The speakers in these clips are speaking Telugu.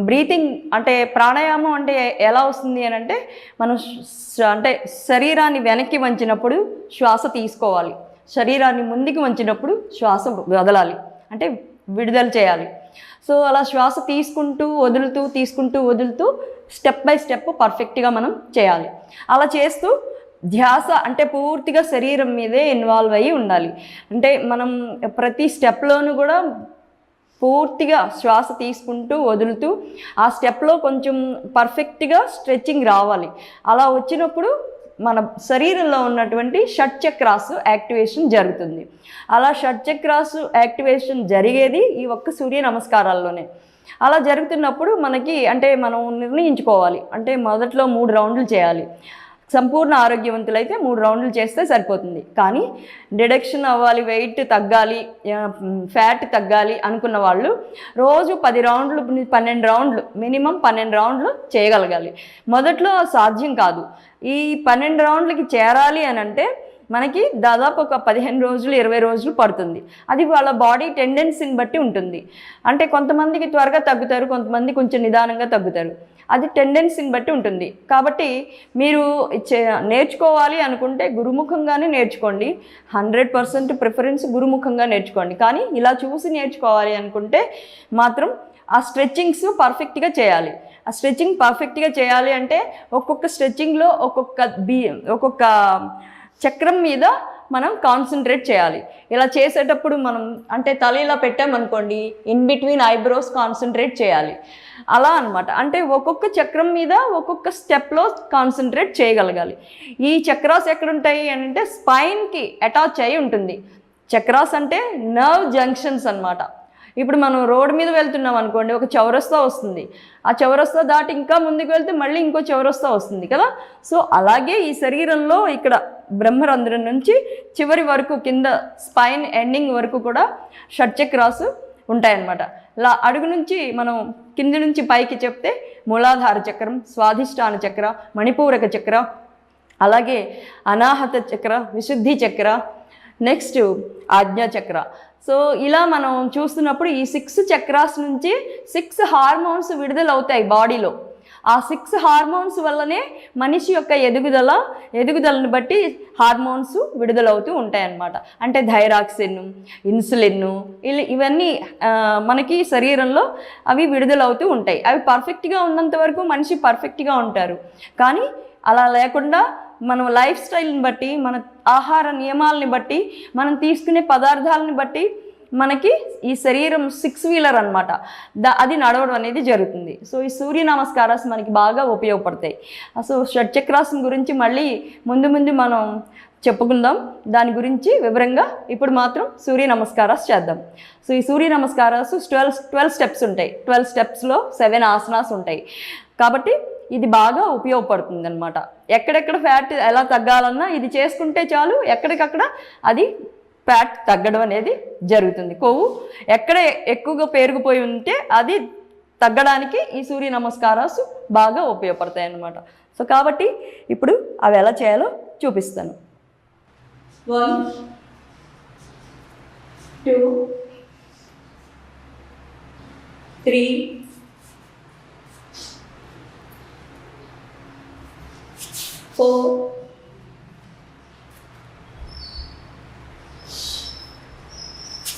బ్రీతింగ్ అంటే ప్రాణాయామం అంటే ఎలా వస్తుంది అని అంటే మనం అంటే శరీరాన్ని వెనక్కి వంచినప్పుడు శ్వాస తీసుకోవాలి. శరీరాన్ని ముందుకు వంచినప్పుడు శ్వాస వదలాలి. అంటే విడుదల చేయాలి. సో అలా శ్వాస తీసుకుంటూ వదులుతూ తీసుకుంటూ వదులుతూ స్టెప్ బై స్టెప్ పర్ఫెక్ట్గా మనం చేయాలి. అలా చేస్తూ ధ్యాస అంటే పూర్తిగా శరీరం మీదే ఇన్వాల్వ్ అయ్యి ఉండాలి. అంటే మనం ప్రతి స్టెప్లోనూ కూడా పూర్తిగా శ్వాస తీసుకుంటూ వదులుతూ ఆ స్టెప్లో కొంచెం పర్ఫెక్ట్గా స్ట్రెచ్చింగ్ రావాలి. అలా వచ్చినప్పుడు మన శరీరంలో ఉన్నటువంటి షట్చక్రాసు యాక్టివేషన్ జరుగుతుంది. అలా షట్చక్రాస్ యాక్టివేషన్ జరిగేది ఈ ఒక్క సూర్య నమస్కారాల్లోనే. అలా జరుగుతున్నప్పుడు మనకి అంటే మనం నిర్ణయించుకోవాలి. అంటే మొదట్లో మూడు రౌండ్లు చేయాలి. సంపూర్ణ ఆరోగ్యవంతులైతే మూడు రౌండ్లు చేస్తే సరిపోతుంది. కానీ డిడక్షన్ అవ్వాలి వెయిట్ తగ్గాలి ఫ్యాట్ తగ్గాలి అనుకున్న వాళ్ళు రోజు పది రౌండ్లు పన్నెండు రౌండ్లు మినిమం పన్నెండు రౌండ్లు చేయగలగాలి. మొదట్లో సాధ్యం కాదు. ఈ పన్నెండు రౌండ్లకి చేరాలి అని అంటే మనకి దాదాపు ఒక పదిహేను రోజులు ఇరవై రోజులు పడుతుంది. అది వాళ్ళ బాడీ టెండెన్సీని బట్టి ఉంటుంది. అంటే కొంతమందికి త్వరగా తగ్గుతారు కొంతమంది కొంచెం నిదానంగా తగ్గుతారు. అది టెండెన్సీని బట్టి ఉంటుంది. కాబట్టి మీరు చే- నేర్చుకోవాలి అనుకుంటే గురుముఖంగానే నేర్చుకోండి. హండ్రెడ్ పర్సెంట్ ప్రిఫరెన్స్ గురుముఖంగా నేర్చుకోండి. కానీ ఇలా చూసి నేర్చుకోవాలి అనుకుంటే మాత్రం ఆ స్ట్రెచ్చింగ్స్ పర్ఫెక్ట్గా చేయాలి. ఆ స్ట్రెచ్చింగ్ పర్ఫెక్ట్గా చేయాలి అంటే ఒక్కొక్క స్ట్రెచ్చింగ్లో ఒక్కొక్క బీ ఒక్కొక్క చక్రం మీద మనం కాన్సన్ట్రేట్ చేయాలి. ఇలా చేసేటప్పుడు మనం అంటే తల ఇలా పెట్టామనుకోండి ఇన్ బిట్వీన్ ఐబ్రోస్ కాన్సన్ట్రేట్ చేయాలి. అలా అనమాట అంటే ఒక్కొక్క చక్రం మీద ఒక్కొక్క స్టెప్లో కాన్సన్ట్రేట్ చేయగలగాలి. ఈ చక్రాస్ ఎక్కడుంటాయి అని అంటే స్పైన్కి అటాచ్ అయి ఉంటుంది. చక్రాస్ అంటే నర్వ్ జంక్షన్స్ అనమాట ఇప్పుడు మనం రోడ్డు మీద వెళ్తున్నాం అనుకోండి ఒక చౌరస్తా వస్తుంది. ఆ చౌరస్తా దాటి ఇంకా ముందుకు వెళ్తే మళ్ళీ ఇంకో చౌరస్తా వస్తుంది కదా? సో అలాగే ఈ శరీరంలో ఇక్కడ బ్రహ్మరంధ్రం నుంచి చివరి వరకు కింద స్పైన్ ఎండింగ్ వరకు కూడా షట్చక్రాసు ఉంటాయన్నమాట. లా అడుగు నుంచి మనం కింది నుంచి పైకి చెప్తే మూలాధార చక్రం స్వాధిష్టాన చక్ర మణిపూరక చక్ర అలాగే అనాహత చక్ర విశుద్ధి చక్ర నెక్స్ట్ ఆజ్ఞా చక్ర. సో ఇలా మనం చూస్తున్నప్పుడు ఈ సిక్స్ చక్రాస్ నుంచి సిక్స్ హార్మోన్స్ విడుదలవుతాయి బాడీలో. ఆ సిక్స్ హార్మోన్స్ వల్లనే మనిషి యొక్క ఎదుగుదల ఎదుగుదలను బట్టి హార్మోన్స్ విడుదలవుతూ ఉంటాయన్నమాట. అంటే థైరాక్సిన్ ఇన్సులిన్ ఇలా ఇవన్నీ మనకి శరీరంలో అవి విడుదలవుతూ ఉంటాయి. అవి పర్ఫెక్ట్గా ఉన్నంత వరకు మనిషి పర్ఫెక్ట్గా ఉంటారు. కానీ అలా లేకుండా మనం లైఫ్ స్టైల్ని బట్టి మన ఆహార నియమాలని బట్టి మనం తీసుకునే పదార్థాలని బట్టి మనకి ఈ శరీరం సిక్స్ వీలర్ అనమాట ద అది నడవడం అనేది జరుగుతుంది. సో ఈ సూర్య నమస్కారాస్ మనకి బాగా ఉపయోగపడతాయి. సో షట్చక్రాసం గురించి మళ్ళీ ముందు ముందు మనం చెప్పుకుందాం. దాని గురించి వివరంగా ఇప్పుడు మాత్రం సూర్య నమస్కారాస్ చేద్దాం. సో ఈ Surya namaskaras twelve twelve steps ఉంటాయి. ట్వెల్వ్ స్టెప్స్లో సెవెన్ ఆసనాస్ ఉంటాయి. కాబట్టి ఇది బాగా ఉపయోగపడుతుంది అనమాట ఎక్కడెక్కడ ఫ్యాట్ ఎలా తగ్గాలన్నా ఇది చేసుకుంటే చాలు. ఎక్కడికక్కడ అది ఫ్యాట్ తగ్గడం అనేది జరుగుతుంది. కొవ్వు ఎక్కడ ఎక్కువగా పేరుకుపోయి ఉంటే అది తగ్గడానికి ఈ సూర్య నమస్కారాలు బాగా ఉపయోగపడతాయి అన్నమాట. సో కాబట్టి ఇప్పుడు అవి ఎలా చేయాలో చూపిస్తాను. One two three four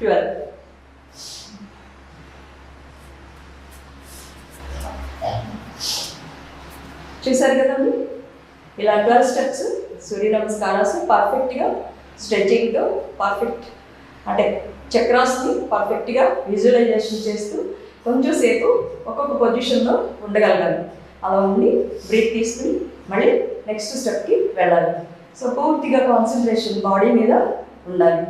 12. చూసారు కదండి? ఇలా ట్వెల్వ్ స్టెప్స్ సూర్య నమస్కారాలు పర్ఫెక్ట్గా స్ట్రెచింగ్తో పర్ఫెక్ట్ అంటే చక్రాస్ని పర్ఫెక్ట్గా విజువలైజేషన్ చేస్తూ కొంచెం సేపు ఒక్కొక్క పొజిషన్లో ఉండగలగాలి. అలా ఉండి బ్రేక్ తీసుకుని మళ్ళీ నెక్స్ట్ స్టెప్కి వెళ్ళాలి. సో పూర్తిగా కాన్సన్ట్రేషన్ బాడీ మీద ఉండాలి.